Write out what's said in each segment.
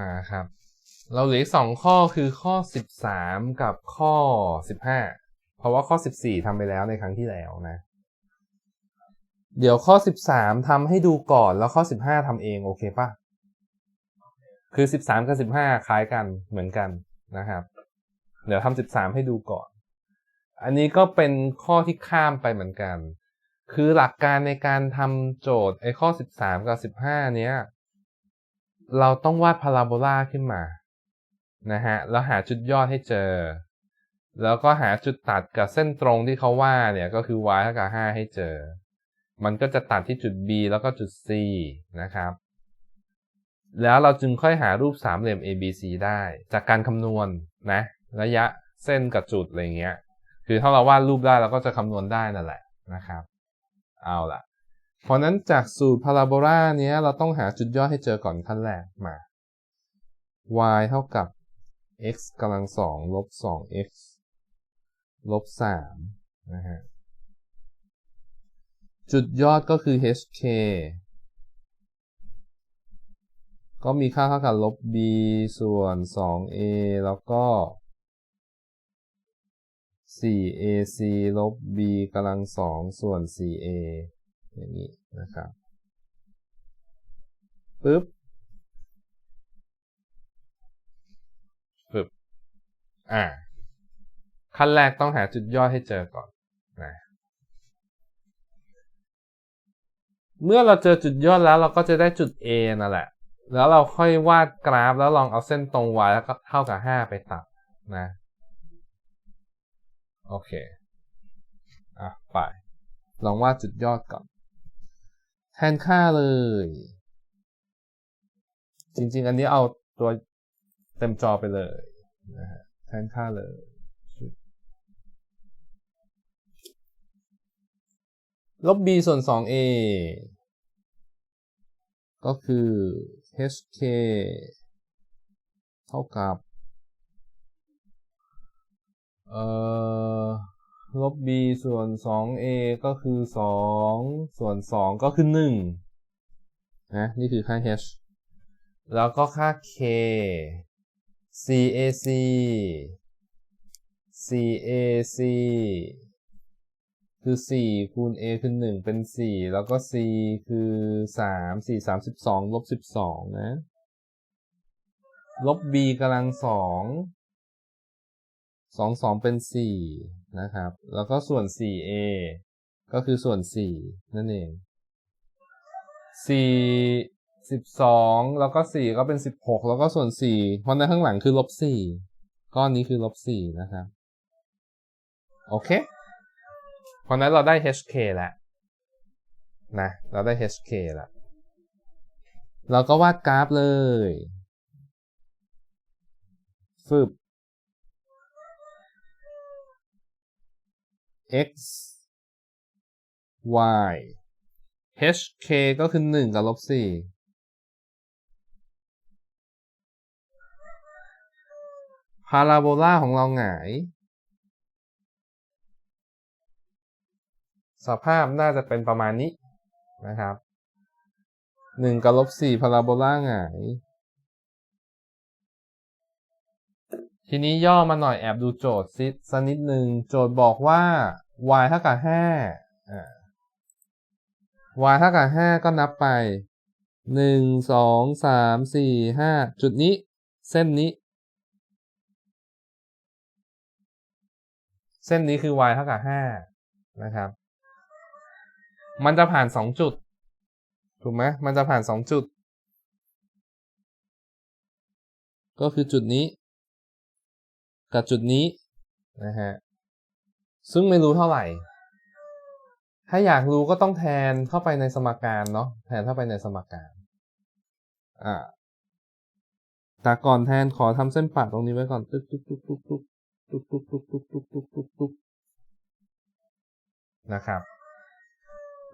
มาครับ เราเหลืออีกสองข้อคือข้อ13กับข้อ15เพราะว่าข้อ14ทำไปแล้วในครั้งที่แล้วนะ เดี๋ยวข้อ13ทำให้ดูก่อนแล้วข้อ15ทำเองโอเคปะคือ13กับ15คล้ายกันเหมือนกันนะครับ เดี๋ยวทำ13ให้ดูก่อน อันนี้ก็เป็นข้อที่ข้ามไปเหมือนกัน คือหลักการในการทำโจทย์ไอ้ข้อ13กับ15เนี้ย เราต้องวาดพาราโบลาขึ้นมานะฮะแล้วหาจุดยอดให้เจอ แล้วก็หาจุดตัดกับเส้นตรงที่เขาว่าเนี่ยก็คือ y เท่ากับ 5 ให้เจอ มันก็จะตัดที่จุด b แล้วก็จุด c นะครับ แล้วเราจึงค่อยหารูปสามเหลี่ยม ABC ได้ จากการคำนวณนะ ระยะเส้นกับจุดอะไรเงี้ย คือถ้าเราวาดรูปได้เราก็จะคำนวณได้นั่นแหละนะครับ เอาล่ะ เพราะนั้นจากสูตรพาราโบลาเนี้ยเราต้องหาจุดยอดให้เจอก่อนขั้นแรกมา y เท่ากับ x กำลังสองลบสอง x ลบสามนะฮะ จุดยอดก็คือ hk ก็มีค่าเท่ากับลบ b ส่วน 2a แล้วก็ 4ac ลบ b กำลังสองส่วน 4a อย่างนี้นะครับปึ๊บปึ๊บอ่า ขั้นแรกต้องหาจุดย่อยให้เจอก่อนนะเมื่อเราเจอจุดยอดแล้วเราก็จะได้จุด A นั่นแหละ แล้วเราค่อยวาดกราฟแล้วลองเอาเส้นตรง y แล้วก็เท่ากับ 5 ไปตัดนะ โอเค อะ ไป ลองวาดจุดยอดก่อน แทนค่าเลย จริง ๆ อันนี้เอาตัวเต็มจอไปเลยนะฮะแทนค่าเลยลบ b ส่วน 2a ก็คือ hk เท่ากับ เอ่อ ลบ b ส่วน 2a ก็คือ 2 ส่วน 2 ก็คือ 1 นะ นี่คือค่า h แล้วก็ค่า k cac cac คือ 4 คูณ a คือ 1 เป็น 4 แล้วก็ c คือ 3 4 32 ลบ 12 นะ ลบ b กำลัง 2 2 2เป็น4นะครับ แล้วก็ส่วน 4a ก็คือส่วน 4 นั่นเอง 4 12 แล้วก็ 4 ก็เป็น 16 แล้วก็ส่วน 4 เพราะในข้างหลังคือลบ 4 ก้อนนี้คือลบ 4 นะครับ โอเค เพราะนั้นเราได้ hk แล้วนะ เราได้ hk แล้ว เราก็วาดกราฟเลยฟึบ x y hk ก็คือ1กับลบ4พาราโบลาของเราหงาย สภาพน่าจะเป็นประมาณนี้นะครับหนึ่งกับลบสี่พาราโบลาหงาย ทีนี้ย่อมาหน่อยแอบดูโจทย์ซิสักนิดหนึ่งโจทย์บอกว่า y เท่ากับห้าอ่า y เท่ากับห้าก็นับไปหนึ่งสองสามสี่ห้าจุดนี้ เส้นนี้ เส้นนี้คือ y เท่ากับห้านะครับ มันจะผ่านสองจุด ถูกไหมมันจะผ่านสองจุด ก็คือจุดนี้ กับจุดนี้นะฮะซึ่งไม่รู้เท่าไหร่ ถ้าอยากรู้ก็ต้องแทนเข้าไปในสมการเนาะแทนเข้าไปในสมการอ่าแต่ก่อนแทนขอทำเส้นปาดตรงนี้ไว้ก่อนตึ๊กตึ๊กตึ๊กตึ๊กตึ๊กตึ๊กตึ๊กตึ๊กตึ๊กตึ๊กตึ๊กตึ๊กตึ๊กนะครับ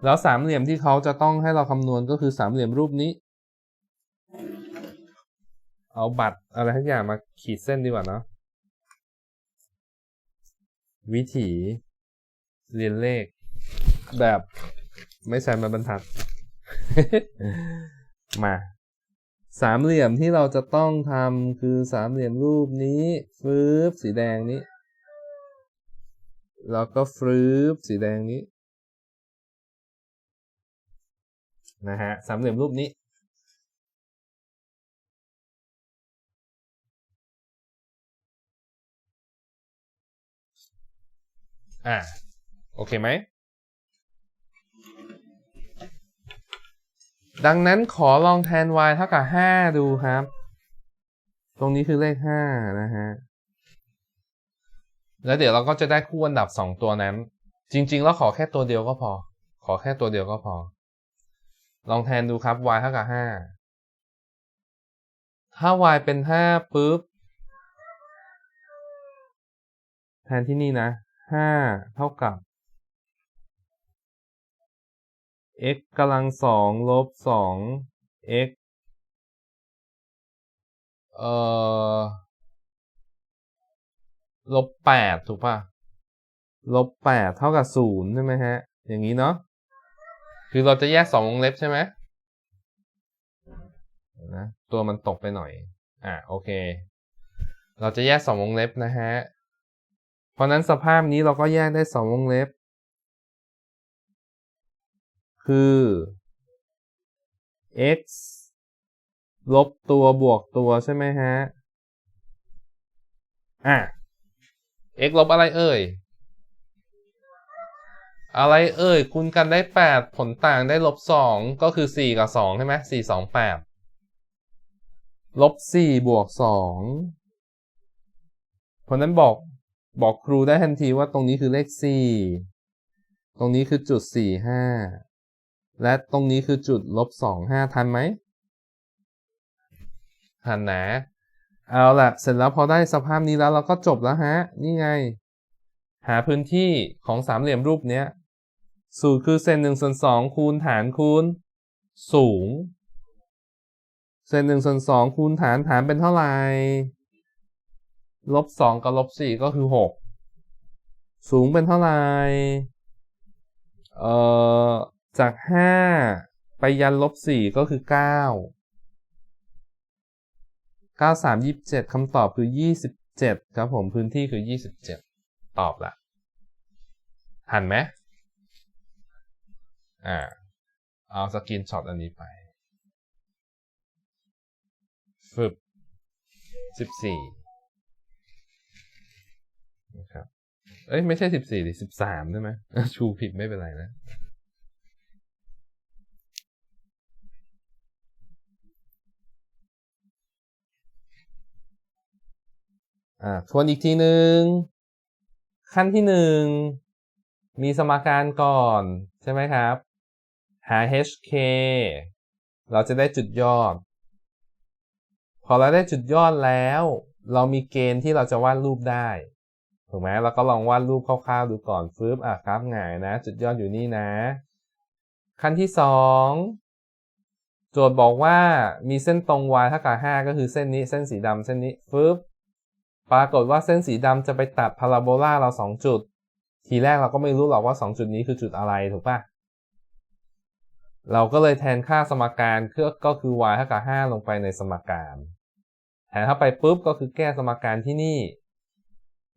แล้วสามเหลี่ยมที่เขาจะต้องให้เราคำนวณก็คือสามเหลี่ยมรูปนี้ เอาบัตรอะไรทุกอย่างมาขีดเส้นดีกว่าเนาะ วิถีเรียนเลข แบบไม่ใช้ไม้บรรทัด มาสามเหลี่ยมที่เราจะต้องทำคือสามเหลี่ยมรูปนี้ฟืบสีแดงนี้ แล้วก็ฟืบสีแดงนี้นะฮะสามเหลี่ยมรูปนี้ อ่า โอเคไหม ดังนั้นขอลองแทน y เท่ากับ 5 ดูครับ ตรงนี้คือเลข 5 นะฮะ แล้วเดี๋ยวเราก็จะได้คู่อันดับ 2 ตัวนั้น จริงๆแล้วขอแค่ตัวเดียวก็พอ ขอแค่ตัวเดียวก็พอ ลองแทนดูครับ y เท่ากับ 5 ถ้า y เป็น 5ปุ๊บแทนที่นี่นะ 5เท่ากับ x กำลังสองลบสอง x เอ่อลบแปดถูกป่ะลบแปดเท่ากับศูนย์ใช่ไหมฮะ อย่างนี้เนาะคือเราจะแยกสองวงเล็บใช่ไหมนะตัวมันตกไปหน่อย อะโอเค เราจะแยกสองวงเล็บนะฮะ เพราะนั้นสภาพนี้เราก็แยกได้สองวงเล็บ คือ x ลบตัวบวกตัวใช่ไหมฮะ อะ x ลบอะไรเอ่ย อะไรเอ่ย คูณกันได้ 8 ผลต่างได้ลบ 2 ก็คือ 4 กับ 2 ใช่ไหม4 2 8 ลบ 4 บวก2เพราะนั้นบอก บอกครูได้ทันทีว่าตรงนี้คือเลข 4 ตรงนี้คือจุด 4 5 และตรงนี้คือจุดลบสองห้าทันไหม ทันนะ เอาละเสร็จแล้วพอได้สภาพนี้แล้วเราก็จบแล้วฮะ นี่ไง หาพื้นที่ของสามเหลี่ยมรูปเนี้ย สูตรคือเซนหนึ่งส่วนสองคูณฐานคูณสูง เซนหนึ่งส่วนสองคูณฐานฐานเป็นเท่าไหร่ ลบสองกับลบสี่ก็คือหกสูงเป็นเท่าไหร่ เอ่อ จากห้าไปยันลบสี่ก็คือเก้าเก้าสามยี่สิบเจ็ดคำตอบคือยี่สิบเจ็ดครับผมพื้นที่คือยี่สิบเจ็ดตอบละหันไหมอ่า เอาสกินช็อตอันนี้ไปฟึบสิบสี่ นะครับ เอ้ยไม่ใช่สิบสี่ดิสิบสามได้ไหมชูผิดไม่เป็นไรนะอ่าทวนอีกทีหนึ่งขั้นที่หนึ่งมีสมการก่อนใช่ไหมครับ หา hk เราจะได้จุดยอด พอเราได้จุดยอดแล้ว เรามีเกณฑ์ที่เราจะวาดรูปได้ ถูกไหมเราก็ลองวาดรูปคร่าวๆดูก่อนฟืบอะครับง่ายนะ จุดยอดอยู่นี่นะ ขั้นที่สองโจทย์บอกว่ามีเส้นตรง y เท่ากับ 5 ก็คือเส้นนี้เส้นสีดำเส้นนี้ฟึบปรากฏว่าเส้นสีดำจะไปตัดพาราโบลาเราสองจุด ทีแรกเราก็ไม่รู้หรอกว่าสองจุดนี้คือจุดอะไรถูกปะเราก็เลยแทนค่าสมการก็คือ y เท่ากับ 5 ลงไปในสมการ แทนเข้าไปปุ๊บก็คือแก้สมการที่นี่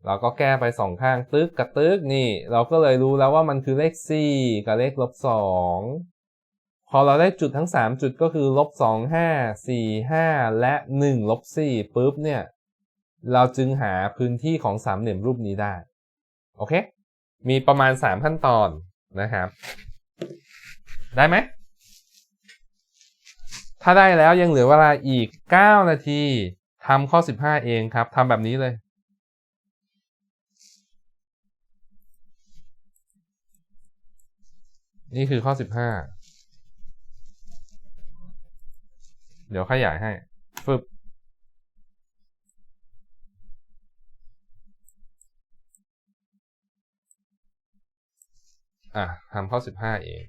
เราก็แก้ไปสองข้างตึกกับตึกนี่ เราก็เลยรู้แล้วว่ามันคือเลข 4 กับเลขลบ2พอเราได้จุดทั้ง 3 จุดก็คือลบ2 5 4 5 และ1ลบ4ปุ๊บเนี่ย เราจึงหาพื้นที่ของสามเหลี่ยมรูปนี้ได้ โอเค มีประมาณ 3 ขั้นตอนนะครับ ได้ไหม ถ้าได้แล้วยังเหลือเวลาอีก 9 นาทีทำข้อ 15 เองครับทำแบบนี้เลย นี่คือข้อสิบห้า เดี๋ยวขยายให้ฟึบอะทำข้อสิบห้าเอง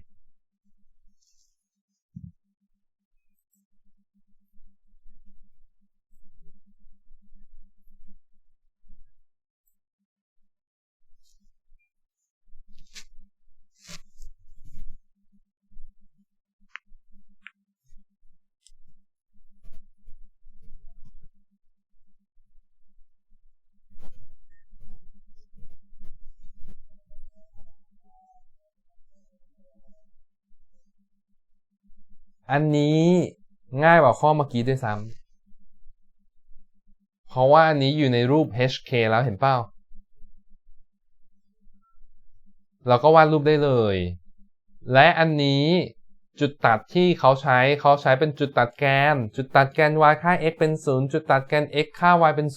อันนี้ง่ายกว่าข้อเมื่อกี้ด้วยซ้ำเพราะว่าอันนี้อยู่ในรูป HK แล้วเห็นเปล่าเราก็วาดรูปได้เลย และอันนี้จุดตัดที่เขาใช้เขาใช้เป็นจุดตัดแกน จุดตัดแกน y ค่า x เป็น 0 จุดตัดแกน x ค่า y เป็น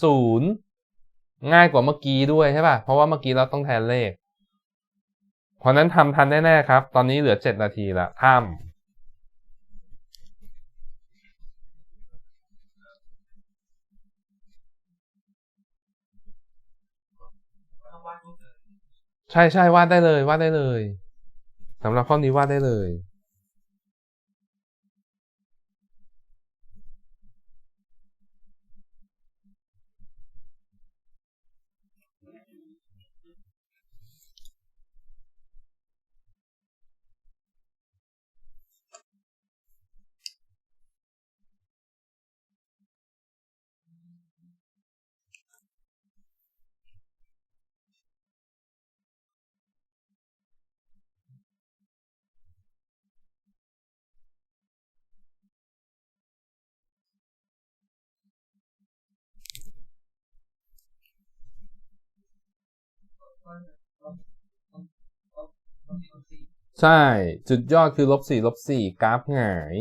0 ง่ายกว่าเมื่อกี้ด้วยใช่ป่ะ เพราะว่าเมื่อกี้เราต้องแทนเลข เพราะนั้นทำทันแน่ ๆ ครับ ตอนนี้เหลือ 7 นาทีละทำ ใช่ใช่วาดได้เลยวาดได้เลยสำหรับข้อนี้วาดได้เลย ใช่ จุดยอดคือลบสี่ลบสี่กราฟหงาย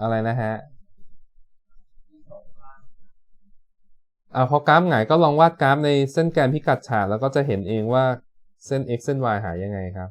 อะไรนะฮะมีสองล้านอ่าพอกราฟหงายก็ลองวาดกราฟในเส้นแกนพิกัดฉากแล้วก็จะเห็นเองว่าเส้น x เส้น y หายังไงครับ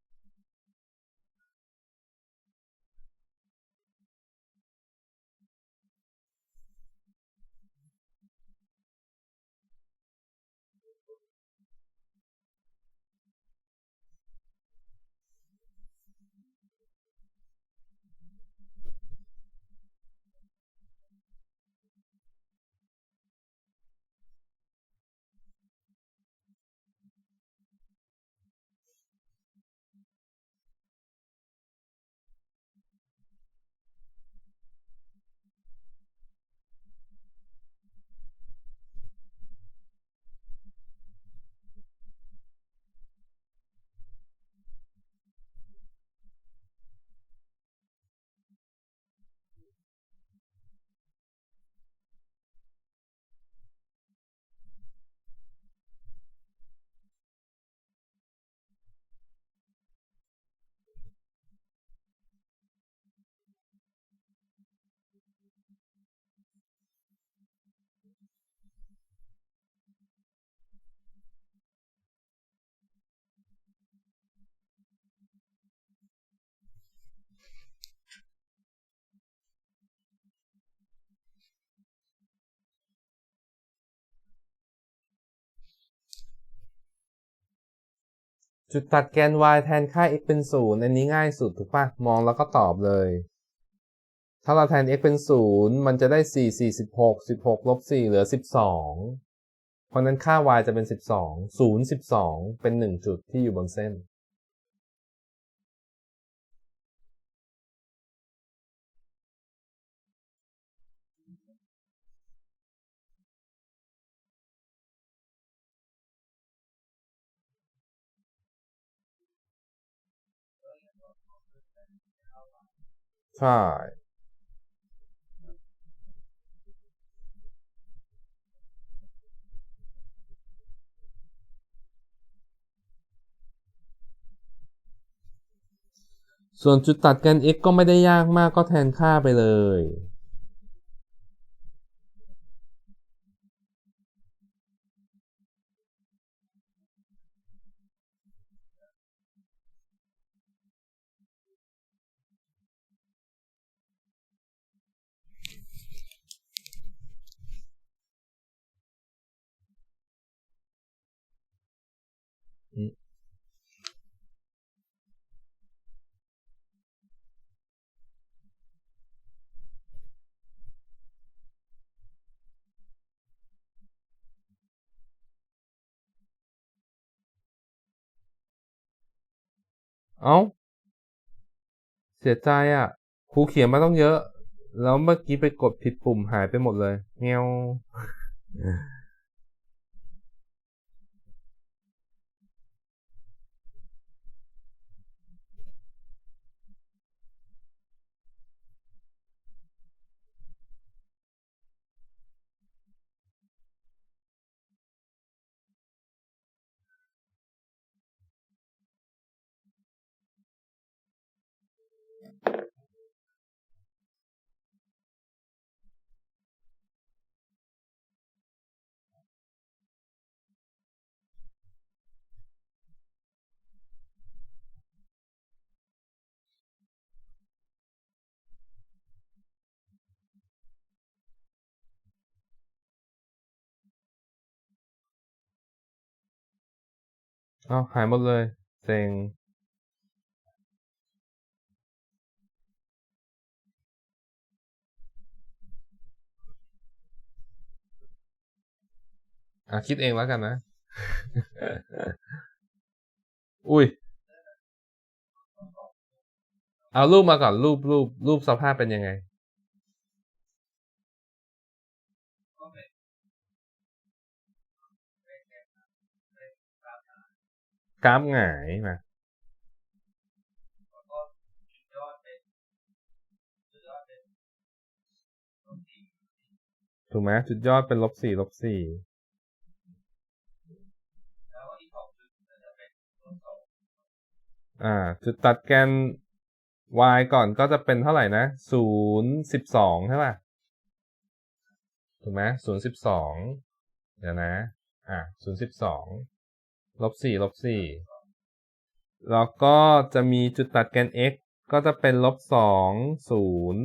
จุดตัดแกน y แทนค่า x เป็นศูนย์อันนี้ง่ายสุดถูกปะมองแล้วก็ตอบเลย ถ้าเราแทน x เป็นศูนย์มันจะได้ 4 4 16 16ลบ4เหลือ 12 เพราะนั้นค่า y จะเป็น 12 0 12 เป็น 1 จุดที่อยู่บนเส้น ใช่ ส่วนจุดตัดกัน x ก็ไม่ได้ยากมากก็แทนค่าไปเลย เอ้า เสียใจอะครูเขียนมาต้องเยอะ แล้วเมื่อกี้ไปกดผิดปุ่มหายไปหมดเลยเงี้ยว เอาหายหมดเลยเซ็งอะคิดเองแล้วกันนะ อุ้ย เอารูปมาก่อนรูปรูปรูปสภาพเป็นยังไง กราฟหงายมาแล้วก็จุดยอดเป็นจุดยอดเป็นลบสี่ถูกไหมจุดยอดเป็นลบสี่ลบสี่แล้วอีกสองจุดมันจะเป็นลบสองอ่า จุดตัดแกน y ก่อนก็จะเป็นเท่าไหร่นะศูนย์สิบสองใช่ป่ะ ถูกไหมศูนย์สิบสองเดี๋ยวนะ อ่าศูนย์สิบสอง ลบสี่ลบสี่แล้วก็จะมีจุดตัดแกน x ก็จะเป็นลบสองศูนย์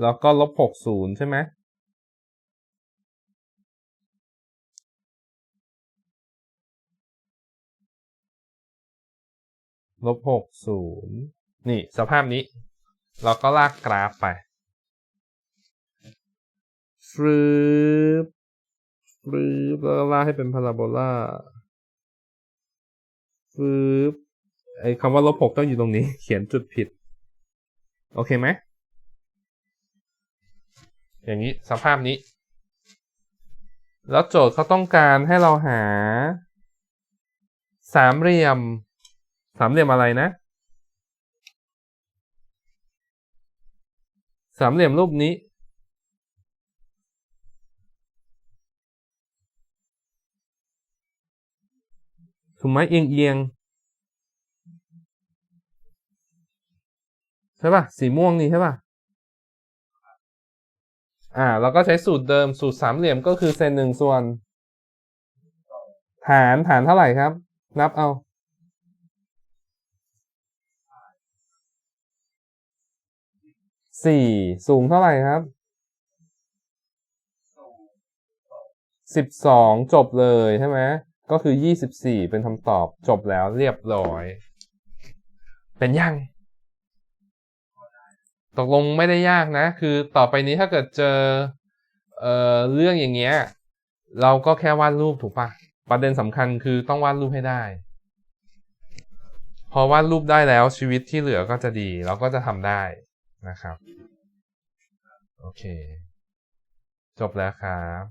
แล้วก็ลบหกศูนย์ใช่ไหมลบหกศูนย์นี่สภาพนี้ เราก็ลากกราฟไปฟรึบ รึบแล้วก็ลากให้เป็นพาราโบลาฟรึบไอ้คำว่าลบหกต้องอยู่ตรงนี้ เขียนจุดผิด โอเคไหม อย่างนี้สภาพนี้ แล้วโจทย์เขาต้องการให้เราหา สามเหลี่ยม สามเหลี่ยมอะไรนะ สามเหลี่ยมรูปนี้ ถูกไหมเอียงเอียงใช่ป่ะ สีม่วงนี่ใช่ป่ะ อ่า เราก็ใช้สูตรเดิมสูตรสามเหลี่ยมก็คือเซนหนึ่งส่วน ฐานฐานเท่าไหร่ครับ นับเอาสี่สูงเท่าไหร่ครับสิบสองจบเลยใช่ไหม ก็คือยี่สิบสี่เป็นคำตอบจบแล้วเรียบร้อย เป็นยัง ตกลงไม่ได้ยากนะ คือต่อไปนี้ถ้าเกิดเจอเอ่อเรื่องอย่างเงี้ย เราก็แค่วาดรูปถูกปะประเด็นสำคัญคือต้องวาดรูปให้ได้ พอวาดรูปได้แล้วชีวิตที่เหลือก็จะดี เราก็จะทำได้นะครับ โอเค จบแล้วครับ